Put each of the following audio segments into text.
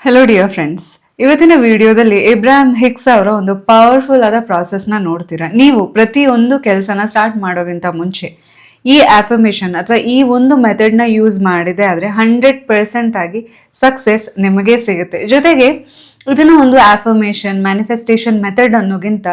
Hello dear friends ಇವತ್ತಿನ ವಿಡಿಯೋದಲ್ಲಿ Ibrahim Hicks ಅವರ ಒಂದು ಪವರ್ಫುಲ್ ಆದ ಪ್ರಾಸೆಸ್ನ ನೋಡ್ತೀರಾ? ನೀವು ಪ್ರತಿಯೊಂದು ಕೆಲಸನ ಸ್ಟಾರ್ಟ್ ಮಾಡೋಕ್ಕಿಂತ ಮುಂಚೆ ಈ ಆಫರ್ಮೇಷನ್ ಅಥವಾ ಈ ಒಂದು ಮೆಥಡ್ನ ಯೂಸ್ ಮಾಡಿದೆ ಆದರೆ ಹಂಡ್ರೆಡ್ ಪರ್ಸೆಂಟ್ ಆಗಿ ಸಕ್ಸಸ್ ನಿಮಗೆ ಸಿಗುತ್ತೆ. ಜೊತೆಗೆ ಇದನ್ನ ಒಂದು ಆಫರ್ಮೇಷನ್ ಮ್ಯಾನಿಫೆಸ್ಟೇಷನ್ ಮೆಥಡ್ ಅನ್ನೋಗಿಂತ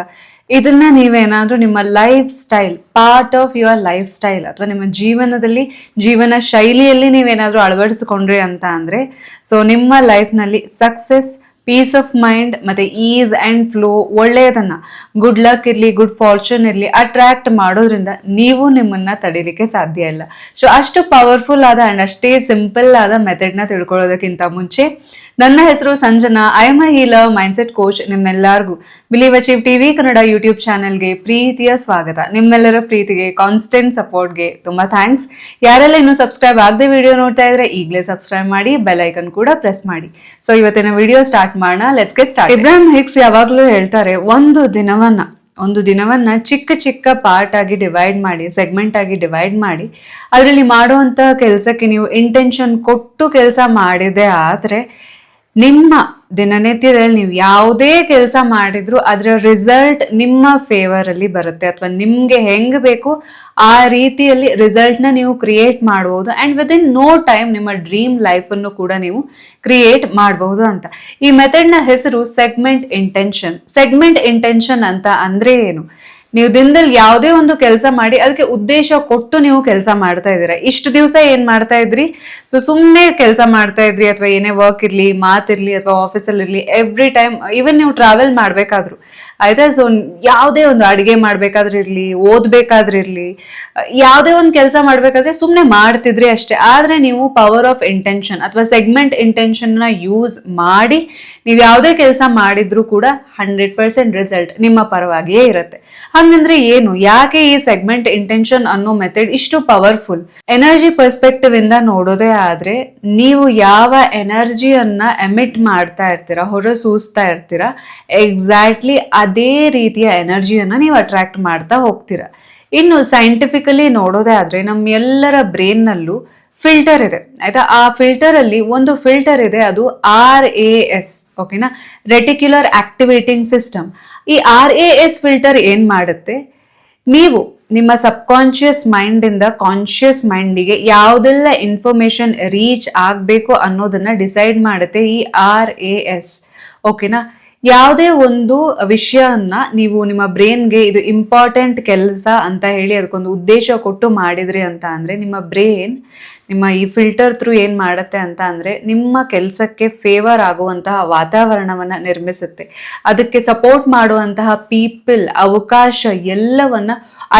ಇದನ್ನ ನೀವೇನಾದ್ರೂ ನಿಮ್ಮ lifestyle part of your lifestyle ಅಥವಾ ನಿಮ್ಮ ಜೀವನದಲ್ಲಿ ಜೀವನ ಶೈಲಿಯಲ್ಲಿ ನೀವೇನಾದ್ರೂ ಅಳವಡಿಸಿಕೊಂಡ್ರಿ ಅಂತ ಅಂದ್ರೆ ಸೊ ನಿಮ್ಮ ಲೈಫ್ನಲ್ಲಿ ಸಕ್ಸಸ್ ಪೀಸ್ ಆಫ್ ಮೈಂಡ್ ಮತ್ತೆ ಈಸ್ ಅಂಡ್ ಫ್ಲೋ ಒಳ್ಳೆಯದನ್ನ ಗುಡ್ ಲಕ್ ಇರಲಿ ಗುಡ್ ಫಾರ್ಚೂನ್ ಇರಲಿ ಅಟ್ರಾಕ್ಟ್ ಮಾಡೋದ್ರಿಂದ ನೀವು ನಿಮ್ಮನ್ನ ತಡೀಲಿಕ್ಕೆ ಸಾಧ್ಯ ಇಲ್ಲ. ಸೊ ಅಷ್ಟು ಪವರ್ಫುಲ್ ಆದ ಅಂಡ್ ಅಷ್ಟೇ ಸಿಂಪಲ್ ಆದ ಮೆಥಡ್ನ ತಿಳ್ಕೊಳ್ಳೋದಕ್ಕಿಂತ ಮುಂಚೆ ನನ್ನ ಹೆಸರು Sanjana. I am a healer mindset coach ನಿಮ್ಮೆಲ್ಲರಿಗೂ. Believe achieve TV Kannada YouTube ಚಾನೆಲ್ಗೆ ಪ್ರೀತಿಯ ಸ್ವಾಗತ. ನಿಮ್ಮೆಲ್ಲರ ಪ್ರೀತಿಗೆ ಕಾನ್ಸ್ಟೆಂಟ್ ಸಪೋರ್ಟ್ಗೆ ತುಂಬಾ ಥ್ಯಾಂಕ್ಸ್ ಯಾರೆಲ್ಲ ಇನ್ನೂ ಸಬ್ಸ್ಕ್ರೈಬ್ ಆಗದೆ ವಿಡಿಯೋ ನೋಡ್ತಾ ಇದ್ರೆ ಈಗಲೇ ಸಬ್ಸ್ಕ್ರೈಬ್ ಮಾಡಿ ಬೆಲ್ ಐಕನ್ ಕೂಡ ಪ್ರೆಸ್ ಮಾಡಿ. ಸೊ ಇವತ್ತಿನ ವಿಡಿಯೋ ಸ್ಟಾರ್ಟ್ ಮಾಡೋಣ. ಲೆಟ್ಸ್ಗೆ ಸ್ಟಾರ್ಟ್ ಇಬ್ರಾಹಿಂ ಹಿಕ್ಸ್ ಯಾವಾಗಲೂ ಹೇಳ್ತಾರೆ, ಒಂದು ದಿನವನ್ನ ಒಂದು ದಿನವನ್ನ ಚಿಕ್ಕ ಚಿಕ್ಕ ಪಾರ್ಟ್ ಆಗಿ ಡಿವೈಡ್ ಮಾಡಿ ಸೆಗ್ಮೆಂಟ್ ಆಗಿ ಡಿವೈಡ್ ಮಾಡಿ, ಅದರಲ್ಲಿ ಮಾಡುವಂತ ಕೆಲಸಕ್ಕೆ ನೀವು ಇಂಟೆನ್ಷನ್ ಕೊಟ್ಟು ಕೆಲಸ ಮಾಡಿದೆ ಆದ್ರೆ ನಿಮ್ಮ ದಿನನಿತ್ಯದಲ್ಲಿ ನೀವು ಯಾವುದೇ ಕೆಲಸ ಮಾಡಿದ್ರು ಅದರ ರಿಸಲ್ಟ್ ನಿಮ್ಮ ಫೇವರ್ ಅಲ್ಲಿ ಬರುತ್ತೆ ಅಥವಾ ನಿಮ್ಗೆ ಹೆಂಗ್ ಬೇಕು ಆ ರೀತಿಯಲ್ಲಿ ರಿಸಲ್ಟ್ನ ನೀವು ಕ್ರಿಯೇಟ್ ಮಾಡಬಹುದು ಅಂಡ್ ವಿತ್ ನೋ ಟೈಮ್ ನಿಮ್ಮ ಡ್ರೀಮ್ ಲೈಫ್ ಅನ್ನು ಕೂಡ ನೀವು ಕ್ರಿಯೇಟ್ ಮಾಡಬಹುದು ಅಂತ. ಈ ಮೆಥಡ್ನ ಹೆಸರು ಸೆಗ್ಮೆಂಟ್ ಇಂಟೆನ್ಷನ್ ಸೆಗ್ಮೆಂಟ್ ಇಂಟೆನ್ಷನ್ ಅಂತ ಅಂದ್ರೆ ಏನು? ನೀವು ದಿನದಲ್ಲಿ ಯಾವುದೇ ಒಂದು ಕೆಲಸ ಮಾಡಿ ಅದಕ್ಕೆ ಉದ್ದೇಶ ಕೊಟ್ಟು ನೀವು ಕೆಲಸ ಮಾಡ್ತಾ ಇದ್ದೀರಾ? ಇಷ್ಟು ದಿವಸ ಏನ್ ಮಾಡ್ತಾ ಇದ್ರಿ? ಸೊ ಸುಮ್ಮನೆ ಕೆಲಸ ಮಾಡ್ತಾ ಇದ್ರಿ ಅಥವಾ ಏನೇ ವರ್ಕ್ ಇರ್ಲಿ ಮಾತಿರ್ಲಿ ಅಥವಾ ಆಫೀಸಲ್ಲಿ ಇರ್ಲಿ ಎವ್ರಿ ಟೈಮ್ ಈವನ್ ನೀವು ಟ್ರಾವೆಲ್ ಮಾಡ್ಬೇಕಾದ್ರು. ಆಯ್ತಾ? ಸೊ ಯಾವುದೇ ಒಂದು ಅಡಿಗೆ ಮಾಡ್ಬೇಕಾದ್ರೂ ಇರ್ಲಿ, ಓದ್ಬೇಕಾದ್ರೂ ಇರ್ಲಿ, ಯಾವುದೇ ಒಂದು ಕೆಲಸ ಮಾಡ್ಬೇಕಾದ್ರೆ ಸುಮ್ಮನೆ ಮಾಡ್ತಿದ್ರಿ ಅಷ್ಟೇ. ಆದ್ರೆ ನೀವು ಪವರ್ ಆಫ್ ಇಂಟೆನ್ಷನ್ ಅಥವಾ ಸೆಗ್ಮೆಂಟ್ ಇಂಟೆನ್ಷನ್ನ ಯೂಸ್ ಮಾಡಿ, ನೀವು ಯಾವುದೇ ಕೆಲಸ ಮಾಡಿದ್ರು ಕೂಡ ಹಂಡ್ರೆಡ್ ಪರ್ಸೆಂಟ್ ರಿಸಲ್ಟ್ ನಿಮ್ಮ ಪರವಾಗಿಯೇ ಇರುತ್ತೆ. ಹಂಗಂದ್ರೆ ಏನು? ಯಾಕೆ ಈ ಸೆಗ್ಮೆಂಟ್ ಇಂಟೆನ್ಷನ್ ಅನ್ನೋ ಮೆಥಡ್ ಇಷ್ಟು ಪವರ್ಫುಲ್ ಎನರ್ಜಿ ಪರ್ಸ್ಪೆಕ್ಟಿವ್ ಇಂದ ನೋಡೋದೇ ಆದ್ರೆ ನೀವು ಯಾವ ಎನರ್ಜಿಯನ್ನ ಎಮಿಟ್ ಮಾಡ್ತಾ ಇರ್ತೀರಾ ಹೊರ ಸೂಸ್ತಾ ಇರ್ತೀರಾ ಎಕ್ಸಾಕ್ಟ್ಲಿ ಅದೇ ರೀತಿಯ ಎನರ್ಜಿಯನ್ನ ನೀವು ಅಟ್ರಾಕ್ಟ್ ಮಾಡ್ತಾ ಹೋಗ್ತೀರಾ. ಇನ್ನು ಸೈಂಟಿಫಿಕಲಿ ನೋಡೋದೇ ಆದ್ರೆ ನಮ್ಮ ಎಲ್ಲರ ಬ್ರೈನ್ನಲ್ಲೂ ಫಿಲ್ಟರ್ ಇದೆ. ಆಯ್ತಾ? ಆ ಫಿಲ್ಟರ್ ಅಲ್ಲಿ ಒಂದು ಫಿಲ್ಟರ್ ಇದೆ, ಅದು ಆರ್ ಎ ಎಸ್ ಓಕೆನಾ ರೆಟಿಕ್ಯುಲರ್ ಆಕ್ಟಿವೇಟಿಂಗ್ ಸಿಸ್ಟಮ್ ಈ ಆರ್ ಎ ಎಸ್ ಫಿಲ್ಟರ್ ಏನ್ ಮಾಡುತ್ತೆ? ನೀವು ನಿಮ್ಮ ಸಬ್ಕಾನ್ಷಿಯಸ್ ಮೈಂಡ್ ಇಂದ ಕಾನ್ಶಿಯಸ್ ಮೈಂಡಿಗೆ ಯಾವುದೆಲ್ಲ ಇನ್ಫಾರ್ಮೇಶನ್ ರೀಚ್ ಆಗಬೇಕು ಅನ್ನೋದನ್ನ ಡಿಸೈಡ್ ಮಾಡುತ್ತೆ ಈ ಆರ್ ಎ ಎಸ್ ಓಕೆನಾ ಯಾವುದೇ ಒಂದು ವಿಷಯನ್ನ ನೀವು ನಿಮ್ಮ ಬ್ರೈನ್ಗೆ ಇದು ಇಂಪಾರ್ಟೆಂಟ್ ಕೆಲಸ ಅಂತ ಹೇಳಿ ಅದಕ್ಕೊಂದು ಉದ್ದೇಶ ಕೊಟ್ಟು ಮಾಡಿದ್ರಿ ಅಂತ ಅಂದರೆ ನಿಮ್ಮ ಬ್ರೈನ್ ನಿಮ್ಮ ಈ ಫಿಲ್ಟರ್ ಥ್ರೂ ಏನು ಮಾಡುತ್ತೆ ಅಂತ ಅಂದರೆ ನಿಮ್ಮ ಕೆಲಸಕ್ಕೆ ಫೇವರ್ ಆಗುವಂತಹ ವಾತಾವರಣವನ್ನ ನಿರ್ಮಿಸುತ್ತೆ. ಅದಕ್ಕೆ ಸಪೋರ್ಟ್ ಮಾಡುವಂತಹ ಪೀಪಲ್ ಅವಕಾಶ ಎಲ್ಲವನ್ನ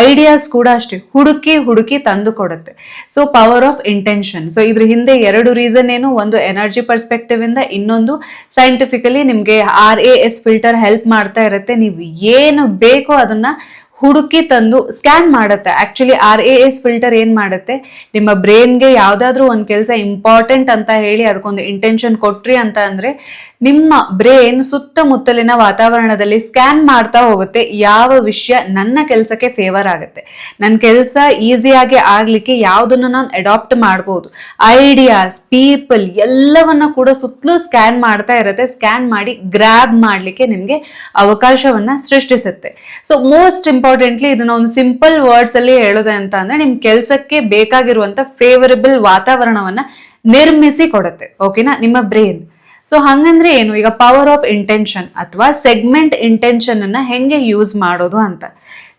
ಐಡಿಯಾಸ್ ಕೂಡ ಅಷ್ಟೇ ಹುಡುಕಿ ಹುಡುಕಿ ತಂದು ಕೊಡುತ್ತೆ. So power of intention so ಇದ್ರ ಹಿಂದೆ ಎರಡು ರೀಸನ್ ಏನು, ಒಂದು ಎನರ್ಜಿ ಪರ್ಸ್ಪೆಕ್ಟಿವ್ ಇಂದ ಇನ್ನೊಂದು ಸೈಂಟಿಫಿಕಲಿ ನಿಮಗೆ R A S filter help ಮಾಡ್ತಾ ಇರುತ್ತೆ. ನೀವು ಏನು ಬೇಕೋ ಅದನ್ನ ಹುಡುಕಿ ತಂದು ಸ್ಕ್ಯಾನ್ ಮಾಡುತ್ತೆ. Actually R A S filter ಏನ್ ಮಾಡುತ್ತೆ? ನಿಮ್ಮ ಬ್ರೈನ್ಗೆ ಯಾವುದಾದ್ರೂ ಒಂದು ಕೆಲಸ ಇಂಪಾರ್ಟೆಂಟ್ ಅಂತ ಹೇಳಿ ಅದಕ್ಕೊಂದು ಇಂಟೆನ್ಷನ್ ಕೊಟ್ರಿ ಅಂತ ಅಂದ್ರೆ, ನಿಮ್ಮ ಬ್ರೈನ್ ಸುತ್ತಮುತ್ತಲಿನ ವಾತಾವರಣದಲ್ಲಿ ಸ್ಕ್ಯಾನ್ ಮಾಡ್ತಾ ಹೋಗುತ್ತೆ. ಯಾವ ವಿಷಯ ನನ್ನ ಕೆಲಸಕ್ಕೆ ಫೇವರ್ ಆಗುತ್ತೆ. ನನ್ನ ಕೆಲಸ ಈಸಿಯಾಗಿ ಆಗ್ಲಿಕ್ಕೆ ಯಾವ್ದನ್ನ ನಾನು ಅಡಾಪ್ಟ್ ಮಾಡ್ಬೋದು. ಐಡಿಯಾಸ್ ಪೀಪಲ್ ಎಲ್ಲವನ್ನ ಕೂಡ ಸುತ್ತಲೂ ಸ್ಕ್ಯಾನ್ ಮಾಡ್ತಾ ಇರುತ್ತೆ. ಸ್ಕ್ಯಾನ್ ಮಾಡಿ ಗ್ರ್ಯಾಬ್ ಮಾಡ್ಲಿಕ್ಕೆ ನಿಮ್ಗೆ ಅವಕಾಶವನ್ನ ಸೃಷ್ಟಿಸುತ್ತೆ. ಸೊ ಮೋಸ್ಟ್ ಇಂಪಾರ್ಟೆಂಟ್ಲಿ ಇದನ್ನ ಒಂದು ಸಿಂಪಲ್ ವರ್ಡ್ಸ್ ಅಲ್ಲಿ ಹೇಳೋದೆ ಅಂತ ಅಂದ್ರೆ ನಿಮ್ ಕೆಲಸಕ್ಕೆ ಬೇಕಾಗಿರುವಂತ ಫೇವರಬಲ್ ವಾತಾವರಣವನ್ನ ನಿರ್ಮಿಸಿ ಕೊಡುತ್ತೆ ಓಕೆನಾ ನಿಮ್ಮ ಬ್ರೈನ್ ಸೊ ಹಂಗಂದ್ರೆ ಏನು? ಈಗ ಪವರ್ ಆಫ್ ಇಂಟೆನ್ಷನ್ ಅಥವಾ ಸೆಗ್ಮೆಂಟ್ ಇಂಟೆನ್ಷನ್ ಅನ್ನ ಹೆಂಗೆ ಯೂಸ್ ಮಾಡೋದು ಅಂತ.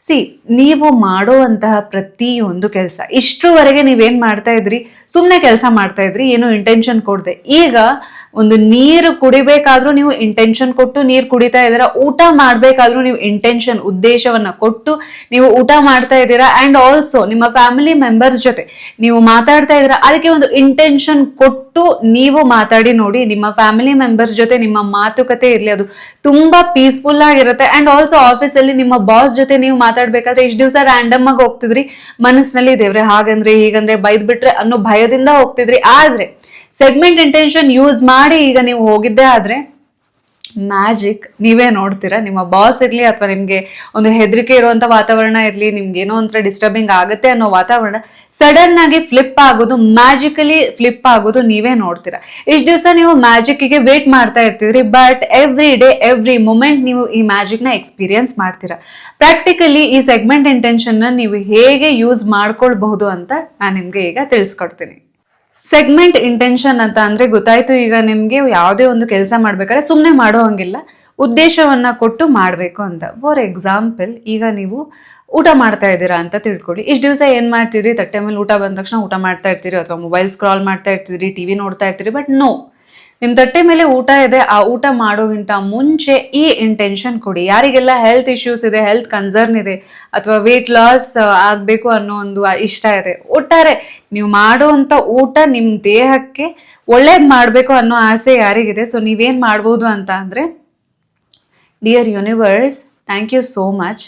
ಸಿ ನೀವು ಮಾಡುವಂತಹ ಪ್ರತಿಯೊಂದು ಕೆಲಸ, ಇಷ್ಟರವರೆಗೆ ನೀವೇನ್ ಮಾಡ್ತಾ ಇದ್ರಿ? ಸುಮ್ಮನೆ ಕೆಲಸ ಮಾಡ್ತಾ ಇದ್ರಿ, ಏನು ಇಂಟೆನ್ಷನ್ ಕೊಡದೆ. ಈಗ ಒಂದು ನೀರು ಕುಡಿಬೇಕಾದ್ರೂ ನೀವು ಇಂಟೆನ್ಷನ್ ಕೊಟ್ಟು ನೀರು ಕುಡಿತಾ ಇದ್ದೀರಾ, ಊಟ ಮಾಡಬೇಕಾದ್ರೂ ನೀವು ಇಂಟೆನ್ಷನ್ ಉದ್ದೇಶವನ್ನ ಕೊಟ್ಟು ನೀವು ಊಟ ಮಾಡ್ತಾ ಇದ್ದೀರಾ ಅಂಡ್ ಆಲ್ಸೋ ನಿಮ್ಮ ಫ್ಯಾಮಿಲಿ ಮೆಂಬರ್ಸ್ ಜೊತೆ ನೀವು ಮಾತಾಡ್ತಾ ಇದ್ದೀರಾ, ಅದಕ್ಕೆ ಒಂದು ಇಂಟೆನ್ಷನ್ ಕೊಟ್ಟು ನೀವು ಮಾತಾಡಿ ನೋಡಿ ನಿಮ್ಮ ಫ್ಯಾಮಿಲಿ ಮೆಂಬರ್ಸ್ ಜೊತೆ ನಿಮ್ಮ ಮಾತುಕತೆ ಇರಲಿ, ಅದು ತುಂಬಾ ಪೀಸ್ಫುಲ್ ಆಗಿರುತ್ತೆ ಅಂಡ್ ಆಲ್ಸೋ ಆಫೀಸಲ್ಲಿ ನಿಮ್ಮ ಬಾಸ್ ಜೊತೆ ನೀವು ಮಾತಾಡ್ಬೇಕಾದ್ರೆ ಇಷ್ಟು ದಿವಸ ರ್ಯಾಂಡಮ್ ಆಗಿ ಹೋಗ್ತಿದ್ರಿ, ಮನಸ್ಸಿನಲ್ಲಿ ದೇವ್ರೆ ಹಾಗಂದ್ರೆ ಹೀಗಂದ್ರೆ ಬೈದ್ ಬಿಟ್ರೆ ಅನ್ನೋ ಭಯದಿಂದ ಹೋಗ್ತಿದ್ರಿ, ಆದ್ರೆ ಸೆಗ್ಮೆಂಟ್ ಇಂಟೆನ್ಷನ್ ಯೂಸ್ ಮಾಡಿ ಈಗ ನೀವು ಹೋಗಿದ್ದೆ ಆದರೆ ಮ್ಯಾಜಿಕ್ ನೀವೇ ನೋಡ್ತೀರಾ? ನಿಮ್ಮ ಬಾಸ್ ಇರಲಿ ಅಥವಾ ನಿಮಗೆ ಒಂದು ಹೆದರಿಕೆ ಇರುವಂಥ ವಾತಾವರಣ ಇರಲಿ, ನಿಮ್ಗೆ ಏನೋ ಒಂಥರ ಡಿಸ್ಟರ್ಬಿಂಗ್ ಆಗುತ್ತೆ ಅನ್ನೋ ವಾತಾವರಣ ಸಡನ್ ಆಗಿ ಫ್ಲಿಪ್ ಆಗೋದು ಮ್ಯಾಜಿಕಲಿ ಫ್ಲಿಪ್ ಆಗೋದು ನೀವೇ ನೋಡ್ತೀರಾ? ಇಷ್ಟು ದಿವಸ ನೀವು ಮ್ಯಾಜಿಕ್ಗೆ ವೇಟ್ ಮಾಡ್ತಾ ಇರ್ತಿದ್ರಿ but every day every moment ನೀವು ಈ ಮ್ಯಾಜಿಕ್ನ ಎಕ್ಸ್ಪೀರಿಯನ್ಸ್ ಮಾಡ್ತೀರಾ? ಪ್ರಾಕ್ಟಿಕಲಿ ಈ ಸೆಗ್ಮೆಂಟ್ ಇಂಟೆನ್ಷನ್ನ ನೀವು ಹೇಗೆ ಯೂಸ್ ಮಾಡ್ಕೊಳ್ಬಹುದು ಅಂತ ನಾನು ನಿಮಗೆ ಈಗ ತಿಳಿಸ್ಕೊಡ್ತೀನಿ. ಸೆಗ್ಮೆಂಟ್ ಇಂಟೆನ್ಷನ್ ಅಂತ ಅಂದ್ರೆ ಗೊತ್ತಾಯ್ತು, ಈಗ ನಿಮ್ಗೆ ಯಾವುದೇ ಒಂದು ಕೆಲಸ ಮಾಡ್ಬೇಕಾದ್ರೆ ಸುಮ್ಮನೆ ಮಾಡೋ ಹಂಗಿಲ್ಲ. ಉದ್ದೇಶವನ್ನ ಕೊಟ್ಟು ಮಾಡಬೇಕು ಅಂತ. ಫಾರ್ ಎಕ್ಸಾಂಪಲ್ ಈಗ ನೀವು ಊಟ ಮಾಡ್ತಾ ಇದ್ದೀರಾ ಅಂತ ತಿಳ್ಕೊಳ್ಳಿ. ಇಷ್ಟು ದಿವಸ ಏನ್ ಮಾಡ್ತೀರಿ? ತಟ್ಟೆ ಮೇಲೆ ಊಟ ಬಂದ ತಕ್ಷಣ ಊಟ ಮಾಡ್ತಾ ಇರ್ತೀರಿ ಅಥವಾ ಮೊಬೈಲ್ ಸ್ಕ್ರಾಲ್ ಮಾಡ್ತಾ ಇರ್ತೀರಿ ಟಿವಿ ನೋಡ್ತಾ ಇರ್ತೀರಿ ಬಟ್ ನೋ ನಿಮ್ ತಟ್ಟೆ ಮೇಲೆ ಊಟ ಇದೆ, ಆ ಊಟ ಮಾಡೋಕ್ಕಿಂತ ಮುಂಚೆ ಈ ಇಂಟೆನ್ಷನ್ ಕೊಡಿ. ಯಾರಿಗೆಲ್ಲ ಹೆಲ್ತ್ ಇಶ್ಯೂಸ್ ಇದೆ ಹೆಲ್ತ್ ಕನ್ಸರ್ನ್ ಇದೆ, ಅಥವಾ ವೇಟ್ ಲಾಸ್ ಆಗಬೇಕು ಅನ್ನೋ ಒಂದು ಇಷ್ಟ ಇದೆ, ಒಟ್ಟಾರೆ ನೀವು ಮಾಡುವಂಥ ಊಟ ನಿಮ್ಮ ದೇಹಕ್ಕೆ ಒಳ್ಳೇದು ಮಾಡಬೇಕು ಅನ್ನೋ ಆಸೆ ಯಾರಿಗಿದೆ? ಸೊ ನೀವೇನು ಮಾಡ್ಬೋದು ಅಂತ ಅಂದರೆ dear universe thank you so much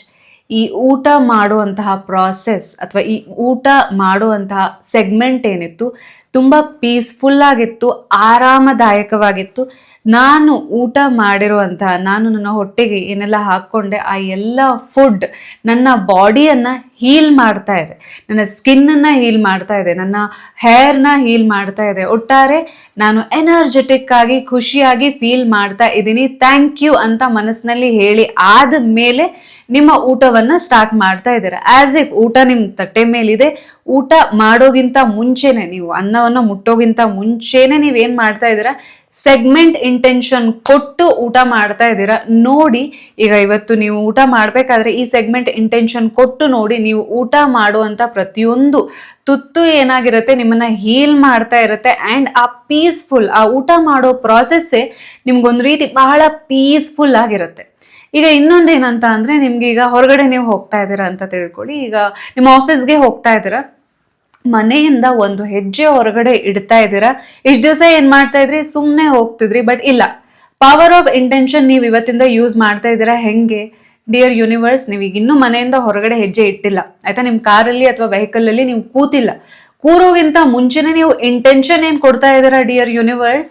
ಈ ಊಟ ಮಾಡುವಂತಹ ಪ್ರಾಸೆಸ್ ಅಥವಾ ಈ ಊಟ ಮಾಡುವಂತಹ ಸೆಗ್ಮೆಂಟ್ ಏನಿತ್ತು ತುಂಬ ಪೀಸ್ಫುಲ್ ಆಗಿತ್ತು ಆರಾಮದಾಯಕವಾಗಿತ್ತು. ನಾನು ಊಟ ಮಾಡಿರುವಂತಹ ನಾನು ನನ್ನ ಹೊಟ್ಟೆಗೆ ಏನೆಲ್ಲ ಹಾಕ್ಕೊಂಡೆ, ಆ ಎಲ್ಲ ಫುಡ್ ನನ್ನ ಬಾಡಿಯನ್ನ ಹೀಲ್ ಮಾಡ್ತಾ ಇದೆ. ನನ್ನ ಸ್ಕಿನ್ನನ್ನು ಹೀಲ್ ಮಾಡ್ತಾ ಇದೆ. ನನ್ನ ಹೇರ್ನ ಹೀಲ್ ಮಾಡ್ತಾ ಇದೆ. ಒಟ್ಟಾರೆ ನಾನು ಎನರ್ಜೆಟಿಕ್ ಆಗಿ, ಖುಷಿಯಾಗಿ ಫೀಲ್ ಮಾಡ್ತಾ ಇದ್ದೀನಿ. ಥ್ಯಾಂಕ್ ಯು ಅಂತ ಮನಸ್ಸಿನಲ್ಲಿ ಹೇಳಿ ಆದ ಮೇಲೆ ನಿಮ್ಮ ಊಟವನ್ನ ಸ್ಟಾರ್ಟ್ ಮಾಡ್ತಾ ಇದ್ದೀರಾ. ಆಸ್ ಇಫ್ ಊಟ ನಿಮ್ಮ ತಟ್ಟೆ ಮೇಲಿದೆ. ಊಟ ಮಾಡೋಗಿಂತ ಮುಂಚೆನೆ, ನೀವು ಅನ್ನವನ್ನು ಮುಟ್ಟೋಗಿಂತ ಮುಂಚೆನೆ ನೀವೇನ್ ಮಾಡ್ತಾ ಇದ್ದೀರಾ? ಸೆಗ್ಮೆಂಟ್ ಇಂಟೆನ್ಷನ್ ಕೊಟ್ಟು ಊಟ ಮಾಡ್ತಾ ಇದ್ದೀರಾ, ನೋಡಿ. ಈಗ ಇವತ್ತು ನೀವು ಊಟ ಮಾಡಬೇಕಾದ್ರೆ ಈ ಸೆಗ್ಮೆಂಟ್ ಇಂಟೆನ್ಷನ್ ಕೊಟ್ಟು ನೋಡಿ ನೀವು ಊಟ ಮಾಡುವಂಥ ಪ್ರತಿಯೊಂದು ತುತ್ತು ಏನಾಗಿರುತ್ತೆ, ನಿಮ್ಮನ್ನ ಹೀಲ್ ಮಾಡ್ತಾ ಇರುತ್ತೆ ಆ್ಯಂಡ್ ಆ ಪೀಸ್ಫುಲ್ ಆ ಊಟ ಮಾಡೋ ಪ್ರಾಸೆಸ್ಸೇ ನಿಮ್ಗೊಂದು ರೀತಿ ಬಹಳ ಪೀಸ್ಫುಲ್ ಆಗಿರುತ್ತೆ. ಈಗ ಇನ್ನೊಂದೇನಂತ ಅಂದ್ರೆ ನಿಮ್ಗೆ ಈಗ ಹೊರಗಡೆ ನೀವು ಹೋಗ್ತಾ ಇದ್ದೀರಾ ಅಂತ ತಿಳ್ಕೊಳ್ಳಿ. ಈಗ ನಿಮ್ಮ ಆಫೀಸ್ಗೆ ಹೋಗ್ತಾ ಇದ್ದೀರಾ ಮನೆಯಿಂದ ಒಂದು ಹೆಜ್ಜೆ ಹೊರಗಡೆ ಇಡ್ತಾ ಇದ್ದೀರಾ. ಇಷ್ಟು ದಿವಸ ಏನ್ ಮಾಡ್ತಾ ಇದ್ರಿ? ಸುಮ್ಮನೆ ಹೋಗ್ತಿದ್ರಿ ಬಟ್ ಇಲ್ಲ. ಪವರ್ ಆಫ್ ಇಂಟೆನ್ಷನ್ ನೀವು ಇವತ್ತಿಂದ ಯೂಸ್ ಮಾಡ್ತಾ ಇದ್ದೀರಾ? ಹೆಂಗೆ? ಡಿಯರ್ ಯೂನಿವರ್ಸ್ ನೀವು ಈಗ ಇನ್ನೂ ಮನೆಯಿಂದ ಹೊರಗಡೆ ಹೆಜ್ಜೆ ಇಟ್ಟಿಲ್ಲ. ಆಯ್ತಾ? ನಿಮ್ಮ ಕಾರಲ್ಲಿ ಅಥವಾ ವೆಹಿಕಲ್ ಅಲ್ಲಿ ನೀವು ಕೂತಿಲ್ಲ. ಕೂರೋಗಿಂತ ಮುಂಚೆನೆ ನೀವು ಇಂಟೆನ್ಷನ್ ಏನ್ ಕೊಡ್ತಾ ಇದ್ದೀರಾ ಡಿಯರ್ ಯೂನಿವರ್ಸ್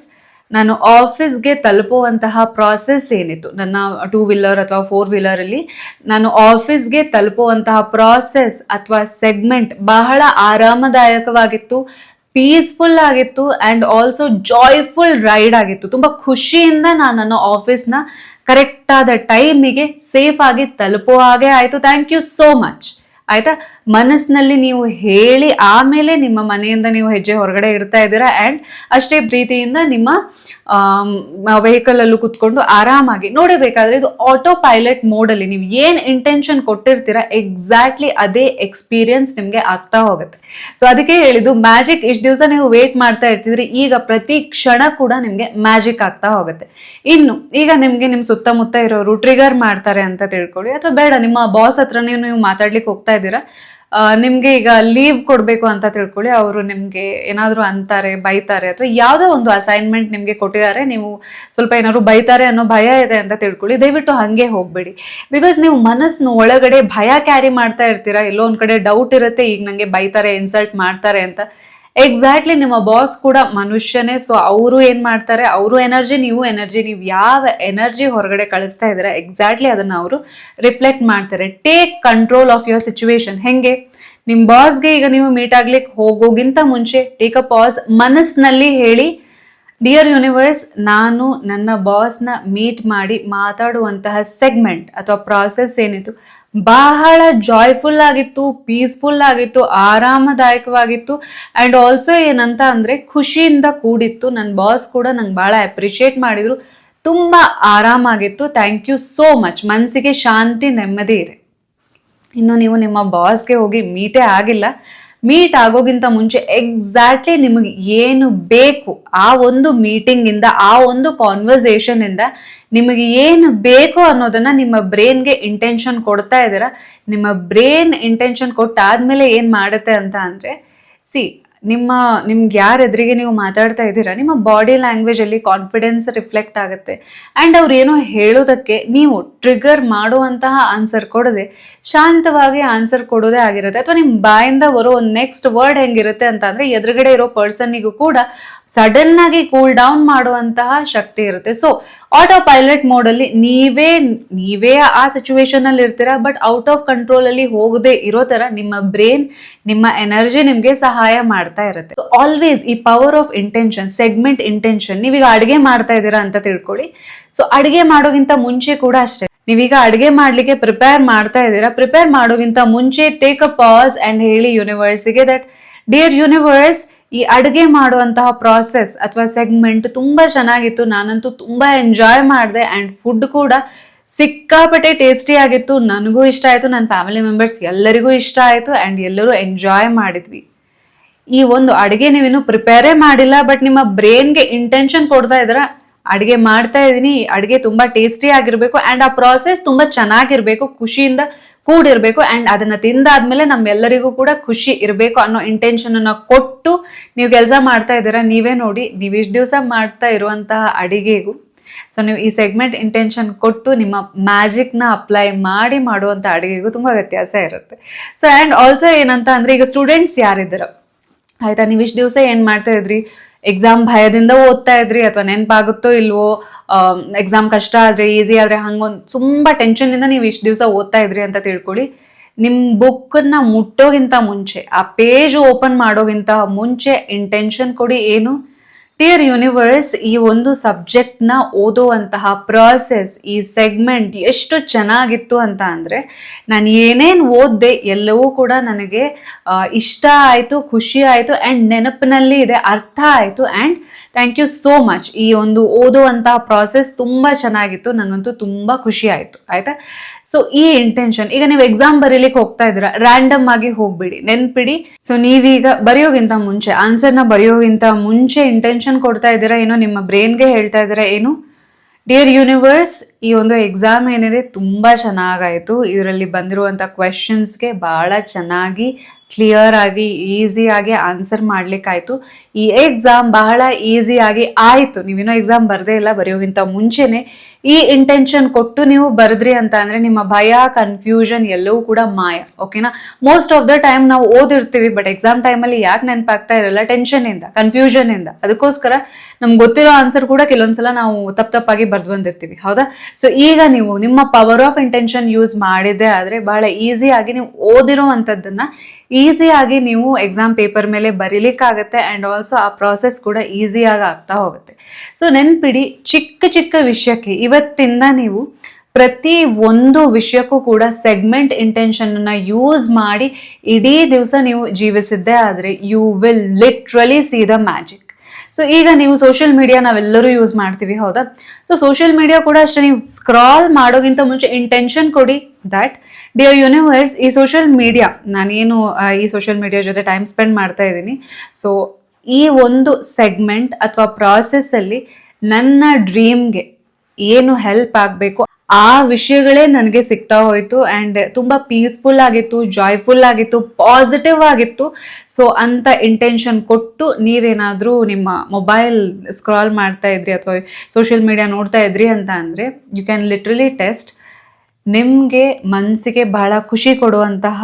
ನಾನು ಆಫೀಸ್ಗೆ ತಲುಪುವಂತಹ ಪ್ರಾಸೆಸ್ ಏನಿತ್ತು? ನನ್ನ ಟೂ ವೀಲರ್ ಅಥವಾ ಫೋರ್ ವೀಲರಲ್ಲಿ ನಾನು ಆಫೀಸ್ಗೆ ತಲುಪುವಂತಹ ಪ್ರಾಸೆಸ್ ಅಥವಾ ಸೆಗ್ಮೆಂಟ್ ಬಹಳ ಆರಾಮದಾಯಕವಾಗಿತ್ತು ಪೀಸ್ಫುಲ್ ಆಗಿತ್ತು ಆ್ಯಂಡ್ ಆಲ್ಸೋ ಜಾಯ್ಫುಲ್ ರೈಡ್ ಆಗಿತ್ತು. ತುಂಬ ಖುಷಿಯಿಂದ ನಾನು ನನ್ನ ಆಫೀಸ್ನ ಕರೆಕ್ಟಾದ ಟೈಮಿಗೆ ಸೇಫ್ ಆಗಿ ತಲುಪುವ ಹಾಗೆ ಆಯಿತು. ಥ್ಯಾಂಕ್ ಯು ಸೋ ಮಚ್ ಆಯ್ತಾ? ಮನಸ್ಸಿನಲ್ಲಿ ನೀವು ಹೇಳಿ ಆಮೇಲೆ ನಿಮ್ಮ ಮನೆಯಿಂದ ನೀವು ಹೆಜ್ಜೆ ಹೊರಗಡೆ ಇಡ್ತಾ ಇದ್ದೀರಾ? ಆ್ಯಂಡ್ ಅಷ್ಟೇ ಪ್ರೀತಿಯಿಂದ ನಿಮ್ಮ ವೆಹಿಕಲ್ ಅಲ್ಲೂ ಕುತ್ಕೊಂಡು ಆರಾಮಾಗಿ ನೋಡಬೇಕಾದ್ರೆ ಇದು ಆಟೋ ಪೈಲಟ್ ಮೋಡಲ್ಲಿ ನೀವು ಏನು ಇಂಟೆನ್ಷನ್ ಕೊಟ್ಟಿರ್ತೀರಾ ಎಕ್ಸಾಕ್ಟ್ಲಿ ಅದೇ ಎಕ್ಸ್ಪೀರಿಯನ್ಸ್ ನಿಮಗೆ ಆಗ್ತಾ ಹೋಗುತ್ತೆ. ಸೊ ಅದಕ್ಕೆ ಹೇಳಿದ್ದು ಮ್ಯಾಜಿಕ್ ಇಷ್ಟು ದಿವಸ ನೀವು ವೇಟ್ ಮಾಡ್ತಾ ಇರ್ತಿದ್ರಿ, ಈಗ ಪ್ರತಿ ಕ್ಷಣ ಕೂಡ ನಿಮಗೆ ಮ್ಯಾಜಿಕ್ ಆಗ್ತಾ ಹೋಗುತ್ತೆ. ಇನ್ನು, ಈಗ ನಿಮಗೆ ನಿಮ್ಮ ಸುತ್ತಮುತ್ತ ಇರೋರು ಟ್ರಿಗರ್ ಮಾಡ್ತಾರೆ ಅಂತ ತಿಳ್ಕೊಳ್ಳಿ, ಅಥವಾ ಬೇಡ, ನಿಮ್ಮ ಬಾಸ್ ಹತ್ರನೇ ನೀವು ಮಾತಾಡ್ಲಿಕ್ಕೆ ಹೋಗ್ತಾ ಇದ್ದೀರಾ? ನಿಮ್ಗೆ ಈಗ ಲೀವ್ ಕೊಡಬೇಕು ಅಂತ ತಿಳ್ಕೊಳ್ಳಿ, ಅವರು ನಿಮ್ಗೆ ಏನಾದರೂ ಅಂತಾರೆ, ಬೈತಾರೆ, ಅಥವಾ ಯಾವುದೋ ಒಂದು ಅಸೈನ್ಮೆಂಟ್ ನಿಮ್ಗೆ ಕೊಟ್ಟಿದ್ದಾರೆ, ನೀವು ಸ್ವಲ್ಪ ಏನಾದ್ರು ಬೈತಾರೆ ಅನ್ನೋ ಭಯ ಇದೆ ಅಂತ ತಿಳ್ಕೊಳ್ಳಿ, ದಯವಿಟ್ಟು ಹಂಗೆ ಹೋಗ್ಬೇಡಿ. ಬಿಕಾಸ್ ನೀವು ಮನಸ್ಸಿನ ಒಳಗಡೆ ಭಯ ಕ್ಯಾರಿ ಮಾಡ್ತಾ ಇರ್ತೀರಾ, ಎಲ್ಲೋ ಒಂದ್ ಕಡೆ ಡೌಟ್ ಇರುತ್ತೆ, ಈಗ ನಂಗೆ ಬೈತಾರೆ ಇನ್ಸಲ್ಟ್ ಮಾಡ್ತಾರೆ ಅಂತ. ಎಕ್ಸಾಕ್ಟ್ಲಿ ನಿಮ್ಮ ಬಾಸ್ ಕೂಡ ಮನುಷ್ಯನೇ. ಸೊ ಅವರು ಏನ್ ಮಾಡ್ತಾರೆ? ಅವರು ಎನರ್ಜಿ ನೀವು ಎನರ್ಜಿ ನೀವು ಯಾವ ಎನರ್ಜಿ ಹೊರಗಡೆ ಕಳಿಸ್ತಾ ಇದ್ದಾರೆ ಎಕ್ಸಾಕ್ಟ್ಲಿ ಅದನ್ನ ಅವರು ರಿಫ್ಲೆಕ್ಟ್ ಮಾಡ್ತಾರೆ. Take control of your situation ಹೆಂಗೆ? ನಿಮ್ಮ ಬಾಸ್ಗೆ ಈಗ ನೀವು ಮೀಟ್ ಆಗ್ಲಿಕ್ಕೆ ಹೋಗೋಗಿಂತ ಮುಂಚೆ ಟೇಕ್ ಅ ಪಾಸ್ ಮನಸ್ಸಿನಲ್ಲಿ ಹೇಳಿ ಡಿಯರ್ ಯೂನಿವರ್ಸ್ ನಾನು ನನ್ನ ಬಾಸ್ನ ಮೀಟ್ ಮಾಡಿ ಮಾತಾಡುವಂತಹ ಸೆಗ್ಮೆಂಟ್ ಅಥವಾ ಪ್ರಾಸೆಸ್ ಏನಿತ್ತು ಬಹಳ ಜಾಯ್ಫುಲ್ ಆಗಿತ್ತು ಪೀಸ್ಫುಲ್ ಆಗಿತ್ತು, ಆರಾಮದಾಯಕವಾಗಿತ್ತು. ಆ್ಯಂಡ್ ಆಲ್ಸೋ ಏನಂತ ಅಂದರೆ ಖುಷಿಯಿಂದ ಕೂಡಿತ್ತು. ನನ್ನ ಬಾಸ್ ಕೂಡ ನಂಗೆ ಭಾಳ ಅಪ್ರಿಷಿಯೇಟ್ ಮಾಡಿದರು. ತುಂಬ ಆರಾಮಾಗಿತ್ತು. ಥ್ಯಾಂಕ್ ಯು ಸೋ ಮಚ್ ಮನಸ್ಸಿಗೆ ಶಾಂತಿ ನೆಮ್ಮದಿ ಇದೆ. ಇನ್ನು ನೀವು ನಿಮ್ಮ ಬಾಸ್ಗೆ ಹೋಗಿ ಮೀಟೇ ಆಗಿಲ್ಲ. ಮೀಟ್ ಆಗೋಗಿಂತ ಮುಂಚೆ ಎಕ್ಸಾಕ್ಟ್ಲಿ ನಿಮಗೆ ಏನು ಬೇಕು ಆ ಒಂದು ಮೀಟಿಂಗ್ ಇಂದ, ಆ ಒಂದು ಕಾನ್ವರ್ಸೇಷನ್ ಇಂದ ನಿಮಗೆ ಏನು ಬೇಕು ಅನ್ನೋದನ್ನ ನಿಮ್ಮ ಬ್ರೈನ್ಗೆ ಇಂಟೆನ್ಷನ್ ಕೊಡ್ತಾ ಇದ್ದೀರಾ? ನಿಮ್ಮ ಬ್ರೈನ್ ಇಂಟೆನ್ಷನ್ ಕೊಟ್ಟಾದ್ಮೇಲೆ ಏನು ಮಾಡುತ್ತೆ ಅಂತ ಅಂದರೆ ಸಿ ನಿಮ್ಮ, ನಿಮ್ಗೆ ಯಾರ ಎದುರಿಗೆ ನೀವು ಮಾತಾಡ್ತಾ ಇದ್ದೀರಾ, ನಿಮ್ಮ ಬಾಡಿ ಲ್ಯಾಂಗ್ವೇಜ್ ಅಲ್ಲಿ ಕಾನ್ಫಿಡೆನ್ಸ್ ರಿಫ್ಲೆಕ್ಟ್ ಆಗುತ್ತೆ. ಆ್ಯಂಡ್ ಅವ್ರು ಏನೋ ಹೇಳೋದಕ್ಕೆ ನೀವು ಟ್ರಿಗರ್ ಮಾಡುವಂತಹ ಆನ್ಸರ್ ಕೊಡದೆ, ಶಾಂತವಾಗಿ ಆನ್ಸರ್ ಕೊಡೋದೇ ಆಗಿರುತ್ತೆ. ಅಥವಾ ನಿಮ್ಮ ಬಾಯಿಂದ ಬರೋ ನೆಕ್ಸ್ಟ್ ವರ್ಡ್ ಹೆಂಗಿರುತ್ತೆ ಅಂತ ಅಂದ್ರೆ ಎದುರುಗಡೆ ಇರೋ ಪರ್ಸನ್ನಿಗೂ ಕೂಡ ಸಡನ್ ಆಗಿ ಕೂಲ್ ಡೌನ್ ಮಾಡುವಂತಹ ಶಕ್ತಿ ಇರುತ್ತೆ. ಸೊ ಆಟೋ ಪೈಲಟ್ ಮೋಡ್ ಅಲ್ಲಿ ನೀವೇ ನೀವೇ ಆ ಸಿಚುವೇಶನ್ ಅಲ್ಲಿ ಇರ್ತೀರಾ ಬಟ್ ಔಟ್ ಆಫ್ ಕಂಟ್ರೋಲ್ ಅಲ್ಲಿ ಹೋಗದೆ ಇರೋ ತರ ನಿಮ್ಮ ಬ್ರೈನ್ ನಿಮ್ಮ ಎನರ್ಜಿ ನಿಮ್ಗೆ ಸಹಾಯ ಮಾಡ್ತಾ ಇರುತ್ತೆ. ಆಲ್ವೇಸ್ ಈ power of intention segment intention ನೀವೀಗ ಅಡುಗೆ ಮಾಡ್ತಾ ಇದ್ದೀರಾ ಅಂತ ತಿಳ್ಕೊಳ್ಳಿ. ಸೊ ಅಡುಗೆ ಮಾಡೋಗಿಂತ ಮುಂಚೆ ಕೂಡ ಅಷ್ಟೇ. ನೀವೀಗ ಅಡುಗೆ ಮಾಡ್ಲಿಕ್ಕೆ ಪ್ರಿಪೇರ್ ಮಾಡ್ತಾ ಇದ್ದೀರಾ ಪ್ರಿಪೇರ್ ಮಾಡೋಗಿಂತ ಮುಂಚೆ ಟೇಕ್ ಅ ಪಾಸ್ ಅಂಡ್ ಹೇಳಿ ಯೂನಿವರ್ಸಿಗೆ ದಟ್ ಡಿಯರ್ ಯೂನಿವರ್ಸ್ ಈ ಅಡುಗೆ ಮಾಡುವಂತಹ ಪ್ರಾಸೆಸ್ ಅಥವಾ ಸೆಗ್ಮೆಂಟ್ ತುಂಬ ಚೆನ್ನಾಗಿತ್ತು. ನಾನಂತೂ ತುಂಬ ಎಂಜಾಯ್ ಮಾಡಿದೆ ಆ್ಯಂಡ್ ಫುಡ್ ಕೂಡ ಸಿಕ್ಕಾಪಟ್ಟೆ ಟೇಸ್ಟಿ ಆಗಿತ್ತು. ನನಗೂ ಇಷ್ಟ ಆಯಿತು ನನ್ನ ಫ್ಯಾಮಿಲಿ ಮೆಂಬರ್ಸ್ ಎಲ್ಲರಿಗೂ ಇಷ್ಟ ಆಯಿತು ಆ್ಯಂಡ್ ಎಲ್ಲರೂ ಎಂಜಾಯ್ ಮಾಡಿದ್ವಿ. ಈ ಒಂದು ಅಡುಗೆ ನೀವಿನ್ನು ಪ್ರಿಪೇರೇ ಮಾಡಿಲ್ಲ ಬಟ್ ನಿಮ್ಮ ಬ್ರೈನ್ಗೆ ಇಂಟೆನ್ಷನ್ ಕೊಡ್ತಾ ಇದ್ರ ಅಡುಗೆ ಮಾಡ್ತಾ ಇದ್ದೀನಿ ಅಡುಗೆ ತುಂಬಾ ಟೇಸ್ಟಿ ಆಗಿರಬೇಕು ಅಂಡ್ ಆ ಪ್ರಾಸೆಸ್ ತುಂಬಾ ಚೆನ್ನಾಗಿರಬೇಕು, ಖುಷಿಯಿಂದ ಕೂಡಿರಬೇಕು ಅಂಡ್ ಅದನ್ನ ತಿಂದಾದ್ಮೇಲೆ ನಮ್ಮೆಲ್ಲರಿಗೂ ಕೂಡ ಖುಷಿ ಇರಬೇಕು ಅನ್ನೋ ಇಂಟೆನ್ಷನ್ ಅನ್ನ ಕೊಟ್ಟು ನೀವು ಕೆಲಸ ಮಾಡ್ತಾ ಇದ್ದೀರಾ, ನೀವೇ ನೋಡಿ, ನೀವು ಇಷ್ಟು ದಿವಸ ಮಾಡ್ತಾ ಇರುವಂತಹ ಅಡಿಗೆಗೂ. ಸೊ ನೀವು ಈ ಸೆಗ್ಮೆಂಟ್ ಇಂಟೆನ್ಷನ್ ಕೊಟ್ಟು ನಿಮ್ಮ ಮ್ಯಾಜಿಕ್ನ ಅಪ್ಲೈ ಮಾಡಿ ಮಾಡುವಂಥ ಅಡುಗೆಗೂ ತುಂಬ ವ್ಯತ್ಯಾಸ ಇರುತ್ತೆ. ಸೊ ಆ್ಯಂಡ್ ಆಲ್ಸೋ ಏನಂತ ಅಂದರೆ ಈಗ ಸ್ಟೂಡೆಂಟ್ಸ್ ಯಾರಿದ್ರು ಆಯ್ತಾ, ನೀವು ಇಷ್ಟು ದಿವಸ ಏನು ಮಾಡ್ತಾ ಇದ್ರಿ? ಎಕ್ಸಾಮ್ ಭಯದಿಂದ ಓದ್ತಾ ಇದ್ರಿ ಅಥವಾ ನೆನಪಾಗುತ್ತೋ ಇಲ್ವೋ ಎಕ್ಸಾಮ್ ಕಷ್ಟ ಆದ್ರೆ ಈಸಿ ಆದ್ರೆ ಹಂಗೊಂದು ಟೆನ್ಷನ್ ದಿಂದ ನೀವು ಇಷ್ಟು ದಿವಸ ಓದ್ತಾ ಇದ್ರಿ ಅಂತ ತಿಳ್ಕೊಳ್ಳಿ. ನಿಮ್ಮ ಬುಕ್ಕನ್ನ ಮುಟ್ಟೋಗಿಂತ ಮುಂಚೆ, ಆ ಪೇಜ್ ಓಪನ್ ಮಾಡೋಗಿಂತ ಮುಂಚೆ ಇಂಟೆನ್ಷನ್ ಕೊಡಿ ಏನು? ಡಿಯರ್ ಯೂನಿವರ್ಸ್ ಈ ಒಂದು ಸಬ್ಜೆಕ್ಟ್ನ ಓದುವಂತಹ ಪ್ರಾಸೆಸ್ ಈ ಸೆಗ್ಮೆಂಟ್ ಎಷ್ಟು ಚೆನ್ನಾಗಿತ್ತು ಅಂತ ಅಂದರೆ, ನಾನು ಏನೇನು ಓದ್ದೆ ಎಲ್ಲವೂ ಕೂಡ ನನಗೆ ಇಷ್ಟ ಆಯಿತು, ಖುಷಿ ಆಯಿತು ಆ್ಯಂಡ್ ನೆನಪಿನಲ್ಲಿ ಇದೆ, ಅರ್ಥ ಆಯಿತು and thank you so much ಈ ಒಂದು ಓದುವಂತಹ ಪ್ರಾಸೆಸ್ ತುಂಬ ಚೆನ್ನಾಗಿತ್ತು ನನಗಂತೂ ತುಂಬ ಖುಷಿ ಆಯಿತು, ಆಯಿತಾ? ಸೊ ಈ ಇಂಟೆನ್ಷನ್ ಈಗ ನೀವು ಎಕ್ಸಾಮ್ ಬರೀಲಿಕ್ಕೆ ಹೋಗ್ತಾ ಇದ್ದೀರಾ ರ್ಯಾಂಡಮ್ ಆಗಿ ಹೋಗ್ಬಿಡಿ, ನೆನ್ಪಿಡಿ. ಸೊ ನೀವೀಗ ಬರೆಯೋಗಿಂತ ಮುಂಚೆ ಆನ್ಸರ್ನ ಬರೆಯೋಗಿಂತ ಮುಂಚೆ ಇಂಟೆನ್ಷನ್ ಕೊಡ್ತಾ ಇದ್ದೀರಾ, ಏನೋ ನಿಮ್ಮ ಬ್ರೈನ್ಗೆ ಹೇಳ್ತಾ ಇದ್ದೀರಾ, ಏನು? ಡಿಯರ್ ಯೂನಿವರ್ಸ್ ಈ ಒಂದು ಎಕ್ಸಾಮ್ ಏನಿದೆ, ತುಂಬ ಚೆನ್ನಾಗಾಯಿತು. ಇದರಲ್ಲಿ ಬಂದಿರುವಂಥ ಕ್ವೆಶನ್ಸ್ಗೆ ಭಾಳ ಚೆನ್ನಾಗಿ ಕ್ಲಿಯರ್ ಆಗಿ ಈಸಿಯಾಗಿ ಆನ್ಸರ್ ಮಾಡ್ಲಿಕ್ಕಾಯ್ತು. ಈ ಎಕ್ಸಾಮ್ ಬಹಳ ಈಸಿಯಾಗಿ ಆಯಿತು. ನೀವೇನೋ ಎಕ್ಸಾಮ್ ಬರದೇ ಇಲ್ಲ ಬರೆಯೋಗಿಂತ ಮುಂಚೆನೆ. ಈ ಇಂಟೆನ್ಷನ್ ಕೊಟ್ಟು ನೀವು ಬರೆದ್ರಿ ಅಂತ ಅಂದರೆ ನಿಮ್ಮ ಭಯ ಕನ್ಫ್ಯೂಷನ್ ಎಲ್ಲವೂ ಕೂಡ ಮಾಯ ಓಕೆನಾ ಮೋಸ್ಟ್ ಆಫ್ ದ ಟೈಮ್ ನಾವು ಓದಿರ್ತೀವಿ ಬಟ್ ಎಕ್ಸಾಮ್ ಟೈಮಲ್ಲಿ ಯಾಕೆ ನೆನಪಾಗ್ತಾ ಇರಲ್ಲ? ಟೆನ್ಷನಿಂದ ಕನ್ಫ್ಯೂಷನಿಂದ ಅದಕ್ಕೋಸ್ಕರ ನಮ್ಗೆ ಗೊತ್ತಿರೋ ಆನ್ಸರ್ ಕೂಡ ಕೆಲವೊಂದ್ಸಲ ನಾವು ತಪ್ಪು ತಪ್ಪಾಗಿ ಬರ್ದು ಬಂದಿರ್ತೀವಿ, ಹೌದಾ? ಸೊ ಈಗ ನೀವು ನಿಮ್ಮ ಪವರ್ ಆಫ್ ಇಂಟೆನ್ಷನ್ ಯೂಸ್ ಮಾಡಿದೆ ಆದರೆ ಬಹಳ ಈಸಿಯಾಗಿ ನೀವು ಓದಿರೋವಂಥದ್ದನ್ನ ಈಸಿಯಾಗಿ ನೀವು ಎಕ್ಸಾಮ್ ಪೇಪರ್ ಮೇಲೆ ಬರೀಲಿಕ್ಕಾಗತ್ತೆ ಆ್ಯಂಡ್ ಆಲ್ಸೋ ಆ ಪ್ರಾಸೆಸ್ ಕೂಡ ಈಸಿಯಾಗಿ ಆಗ್ತಾ ಹೋಗುತ್ತೆ. ಸೊ ನೆನ್ಪಿಡಿ ಚಿಕ್ಕ ಚಿಕ್ಕ ವಿಷಯಕ್ಕೆ ಇವತ್ತಿಂದ ನೀವು ಪ್ರತಿ ಒಂದು ವಿಷಯಕ್ಕೂ ಕೂಡ ಸೆಗ್ಮೆಂಟ್ ಇಂಟೆನ್ಷನ್ ಅನ್ನ ಯೂಸ್ ಮಾಡಿ ಇಡೀ ದಿವಸ ನೀವು ಜೀವಿಸಿದ್ದೇ ಆದರೆ you will literally see the magic so ಈಗ ನೀವು ಸೋಷಿಯಲ್ ಮೀಡಿಯಾ ನಾವೆಲ್ಲರೂ ಯೂಸ್ ಮಾಡ್ತೀವಿ, ಹೌದಾ? ಸೊ ಸೋಷಿಯಲ್ ಮೀಡಿಯಾ ಕೂಡ ಅಷ್ಟೇ, ನೀವು ಸ್ಕ್ರಾಲ್ ಮಾಡೋಗಿಂತ ಮುಂಚೆ ಇಂಟೆನ್ಷನ್ ಕೊಡಿ ದಟ್ ಡಿಯರ್ ಯೂನಿವರ್ಸ್ ಈ ಸೋಷಿಯಲ್ ಮೀಡಿಯಾ ನಾನೇನು ಈ ಸೋಷಿಯಲ್ ಮೀಡಿಯಾ ಜೊತೆ ಟೈಮ್ ಸ್ಪೆಂಡ್ ಮಾಡ್ತಾ ಇದ್ದೀನಿ. ಸೊ ಈ ಒಂದು ಸೆಗ್ಮೆಂಟ್ ಅಥವಾ ಪ್ರಾಸೆಸ್ಸಲ್ಲಿ ನನ್ನ ಡ್ರೀಮ್ಗೆ ಏನು ಹೆಲ್ಪ್ ಆಗಬೇಕು, ಆ ವಿಷಯಗಳೇ ನನಗೆ ಸಿಗ್ತಾ ಹೋಯಿತು ಆ್ಯಂಡ್ ತುಂಬ ಪೀಸ್ಫುಲ್ ಆಗಿತ್ತು ಜಾಯ್ಫುಲ್ ಆಗಿತ್ತು ಪಾಸಿಟಿವ್ ಆಗಿತ್ತು. ಸೊ ಅಂತ ಇಂಟೆನ್ಷನ್ ಕೊಟ್ಟು ನೀವೇನಾದರೂ ನಿಮ್ಮ ಮೊಬೈಲ್ ಸ್ಕ್ರಾಲ್ ಮಾಡ್ತಾ ಇದ್ರಿ ಅಥವಾ ಸೋಷಿಯಲ್ ಮೀಡಿಯಾ ನೋಡ್ತಾ ಇದ್ರಿ ಅಂತ ಅಂದರೆ ಯು ಕ್ಯಾನ್ ಲಿಟ್ರಲಿ ಟೆಸ್ಟ್ ನಿಮಗೆ ಮನಸ್ಸಿಗೆ ಬಹಳ ಖುಷಿ ಕೊಡುವಂತಹ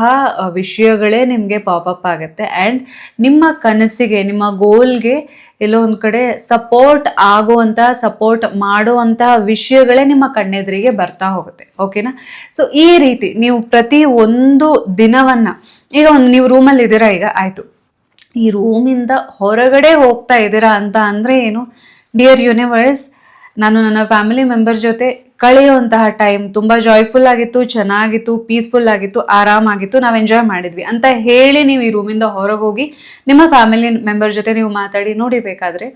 ವಿಷಯಗಳೇ ನಿಮಗೆ ಪಾಪಪ್ ಆಗುತ್ತೆ. ಆ್ಯಂಡ್ ನಿಮ್ಮ ಕನಸಿಗೆ, ನಿಮ್ಮ ಗೋಲ್ಗೆ ಎಲ್ಲೋ ಒಂದು ಕಡೆ ಸಪೋರ್ಟ್ ಆಗುವಂತಹ ಸಪೋರ್ಟ್ ಮಾಡುವಂತಹ ವಿಷಯಗಳೇ ನಿಮ್ಮ ಕಣ್ಣೆದುರಿಗೆ ಬರ್ತಾ ಹೋಗುತ್ತೆ. ಓಕೆನಾ ಸೊ ಈ ರೀತಿ ನೀವು ಪ್ರತಿ ಒಂದು ದಿನವನ್ನು, ಈಗ ಒಂದು ನೀವು ರೂಮಲ್ಲಿ ಇದ್ದೀರಾ, ಈಗ ಆಯಿತು. ಈ ರೂಮಿಂದ ಹೊರಗಡೆ ಹೋಗ್ತಾ ಇದ್ದೀರಾ ಅಂತ ಅಂದರೆ ಏನು? ಡಿಯರ್ ಯೂನಿವರ್ಸ್ ನಾನು ನನ್ನ ಫ್ಯಾಮಿಲಿ ಮೆಂಬರ್ ಜೊತೆ ಕಳೆಯುವಂತಹ ಟೈಮ್ ತುಂಬ ಜಾಯ್ಫುಲ್ ಆಗಿತ್ತು, ಚೆನ್ನಾಗಿತ್ತು ಪೀಸ್ಫುಲ್ ಆಗಿತ್ತು, ಆರಾಮಾಗಿತ್ತು, ನಾವು ಎಂಜಾಯ್ ಮಾಡಿದ್ವಿ. ಅಂತ ಹೇಳಿ ನೀವು ಈ ರೂಮಿಂದ ಹೊರಗೆ ಹೋಗಿ ನಿಮ್ಮ ಫ್ಯಾಮಿಲಿ ಮೆಂಬರ್ ಜೊತೆ ನೀವು ಮಾತಾಡಿ ನೋಡಿ ಬೇಕಾದ್ರೆ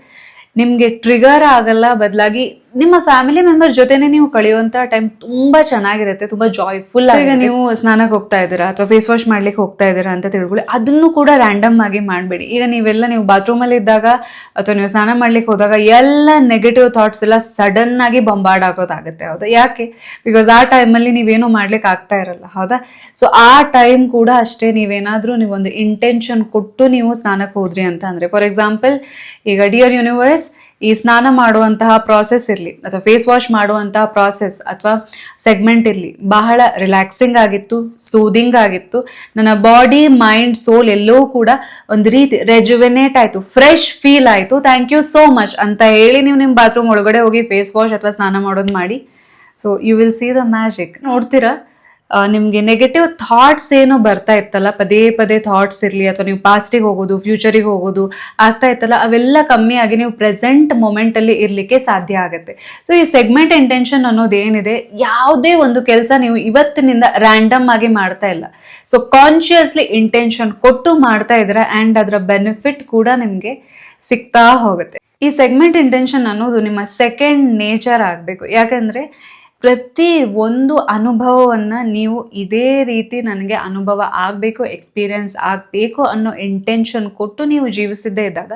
ನಿಮಗೆ ಟ್ರಿಗರ್ ಆಗಲ್ಲ, ಬದಲಾಗಿ ನಿಮ್ಮ ಫ್ಯಾಮಿಲಿ ಮೆಂಬರ್ ಜೊತೆನೆ ನೀವು ಕಳೆಯುವಂತ ಟೈಮ್ ತುಂಬಾ ಚೆನ್ನಾಗಿರುತ್ತೆ ತುಂಬಾ ಜಾಯ್ಫುಲ್ ಈಗ ನೀವು ಸ್ನಾನಕ್ಕೆ ಹೋಗ್ತಾ ಇದ್ದೀರಾ ಅಥವಾ ಫೇಸ್ ವಾಶ್ ಮಾಡ್ಲಿಕ್ಕೆ ಹೋಗ್ತಾ ಇದ್ದೀರಾ ಅಂತ ತಿಳ್ಕೊಳ್ಳಿ. ಅದನ್ನು ಕೂಡ ರ್ಯಾಂಡಮ್ ಆಗಿ ಮಾಡಬೇಡಿ. ಈಗ ನೀವೆಲ್ಲ ನೀವು ಬಾತ್ರೂಮ್ ಅಲ್ಲಿ ಇದ್ದಾಗ ಅಥವಾ ನೀವು ಸ್ನಾನ ಮಾಡ್ಲಿಕ್ಕೆ ಹೋದಾಗ ಎಲ್ಲ ನೆಗೆಟಿವ್ ಥಾಟ್ಸ್ ಎಲ್ಲ ಸಡನ್ ಆಗಿ ಬಂಬಾರ್ಡ್ ಆಗೋದಾಗುತ್ತೆ ಹೌದಾ? ಯಾಕೆ? ಬಿಕಾಸ್ ಆ ಟೈಮ್ ಟೈಮಲ್ಲಿ ನೀವೇನು ಮಾಡ್ಲಿಕ್ಕೆ ಆಗ್ತಾ ಇರಲ್ಲ ಹೌದಾ? ಸೊ ಆ ಟೈಮ್ ಕೂಡ ಅಷ್ಟೇ ನೀವೇನಾದ್ರೂ ನೀವೊಂದು ಇಂಟೆನ್ಷನ್ ಕೊಟ್ಟು ನೀವು ಸ್ನಾನಕ್ಕೆ ಹೋದ್ರಿ ಅಂತ ಅಂದ್ರೆ ಫಾರ್ ಎಕ್ಸಾಂಪಲ್ ಈಗ ಡಿಯರ್ ಯೂನಿವರ್ಸ್ ಈ ಸ್ನಾನ ಮಾಡುವಂತಹ ಪ್ರಾಸೆಸ್ ಇರಲಿ ಅಥವಾ ಫೇಸ್ ವಾಶ್ ಮಾಡುವಂತಹ ಪ್ರಾಸೆಸ್ ಅಥವಾ ಸೆಗ್ಮೆಂಟ್ ಇರಲಿ, ಬಹಳ ರಿಲ್ಯಾಕ್ಸಿಂಗ್ ಆಗಿತ್ತು ಸೂದಿಂಗ್ ಆಗಿತ್ತು. ನನ್ನ ಬಾಡಿ ಮೈಂಡ್ ಸೋಲ್ ಎಲ್ಲವೂ ಕೂಡ ಒಂದು ರೀತಿ ರೆಜುವೆನೇಟ್ ಆಯಿತು ಫ್ರೆಶ್ ಫೀಲ್ ಆಯಿತು. ಥ್ಯಾಂಕ್ ಯು ಸೋ ಮಚ್ ಅಂತ ಹೇಳಿ ನೀವು ನಿಮ್ಮ ಬಾತ್ರೂಮ್ ಒಳಗಡೆ ಹೋಗಿ ಫೇಸ್ ವಾಶ್ ಅಥವಾ ಸ್ನಾನ ಮಾಡೋದು ಮಾಡಿ. So you will see the magic ನೋಡ್ತೀರಾ? ನಿಮ್ಗೆ ನೆಗೆಟಿವ್ ಥಾಟ್ಸ್ ಏನೋ ಬರ್ತಾ ಇತ್ತಲ್ಲ? ಪದೇ ಪದೇ ಥಾಟ್ಸ್ ಇರಲಿ, ಅಥವಾ ನೀವು ಪಾಸ್ಟಿಗೆ ಹೋಗೋದು ಫ್ಯೂಚರಿಗೆ ಹೋಗೋದು ಆಗ್ತಾ ಇತ್ತಲ್ಲ? ಅವೆಲ್ಲ ಕಮ್ಮಿ ಆಗಿ ನೀವು ಪ್ರೆಸೆಂಟ್ ಮೂಮೆಂಟಲ್ಲಿ ಇರಲಿಕ್ಕೆ ಸಾಧ್ಯ ಆಗುತ್ತೆ. ಸೊ ಈ ಸೆಗ್ಮೆಂಟ್ ಇಂಟೆನ್ಷನ್ ಅನ್ನೋದು ಏನಿದೆ? ಯಾವುದೇ ಒಂದು ಕೆಲಸ ನೀವು ಇವತ್ತಿನಿಂದ ರ್ಯಾಂಡಮ್ ಆಗಿ ಮಾಡ್ತಾ ಇಲ್ಲ. ಸೊ ಕಾನ್ಶಿಯಸ್ಲಿ ಇಂಟೆನ್ಷನ್ ಕೊಟ್ಟು ಮಾಡ್ತಾ ಇದ್ದೀರಾ ಆ್ಯಂಡ್ ಅದರ ಬೆನಿಫಿಟ್ ಕೂಡ ನಿಮಗೆ ಸಿಗ್ತಾ ಹೋಗುತ್ತೆ. ಈ ಸೆಗ್ಮೆಂಟ್ ಇಂಟೆನ್ಷನ್ ಅನ್ನೋದು ನಿಮ್ಮ ಸೆಕೆಂಡ್ ನೇಚರ್ ಆಗಬೇಕು. ಯಾಕಂದರೆ ಪ್ರತಿ ಒಂದು ಅನುಭವವನ್ನು ನೀವು ಇದೇ ರೀತಿ ನನಗೆ ಅನುಭವ ಆಗಬೇಕು ಎಕ್ಸ್ಪೀರಿಯನ್ಸ್ ಆಗಬೇಕು ಅನ್ನೋ ಇಂಟೆನ್ಷನ್ ಕೊಟ್ಟು ನೀವು ಜೀವಿಸಿದ್ದೇ ಇದ್ದಾಗ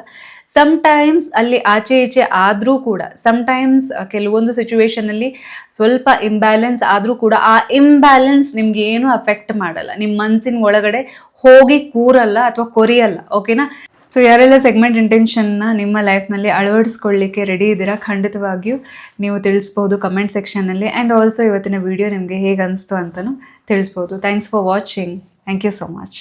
ಸಮ್ಟೈಮ್ಸ್ ಅಲ್ಲಿ ಆಚೆ ಈಚೆ ಆದರೂ ಕೂಡ ಸಮ್ಟೈಮ್ಸ್ ಕೆಲವೊಂದು ಸಿಚುವೇಶನಲ್ಲಿ ಸ್ವಲ್ಪ ಇಂಬ್ಯಾಲೆನ್ಸ್ ಆದರೂ ಕೂಡ ಆ ಇಂಬ್ಯಾಲೆನ್ಸ್ ನಿಮ್ಗೆ ಏನು ಅಫೆಕ್ಟ್ ಮಾಡಲ್ಲ. ನಿಮ್ಮ ಮನಸ್ಸಿನ ಒಳಗಡೆ ಹೋಗಿ ಕೂರಲ್ಲ ಅಥವಾ ಕೊರಿಯಲ್ಲ ಓಕೆನಾ ಸೊ ಯಾರೆಲ್ಲ ಸೆಗ್ಮೆಂಟ್ ಇಂಟೆನ್ಷನ್ನ ನಿಮ್ಮ ಲೈಫ್ನಲ್ಲಿ ಅಳವಡಿಸ್ಕೊಳ್ಳಿಕ್ಕೆ ರೆಡಿ ಇದ್ದೀರಾ, ಖಂಡಿತವಾಗಿಯೂ ನೀವು ತಿಳಿಸ್ಬೋದು ಕಮೆಂಟ್ ಸೆಕ್ಷನಲ್ಲಿ ಆ್ಯಂಡ್ ಆಲ್ಸೋ ಇವತ್ತಿನ ವಿಡಿಯೋ ನಿಮಗೆ ಹೇಗೆ ಅನಿಸ್ತು ಅಂತಲೂ ತಿಳಿಸ್ಬೋದು. Thanks for watching thank you so much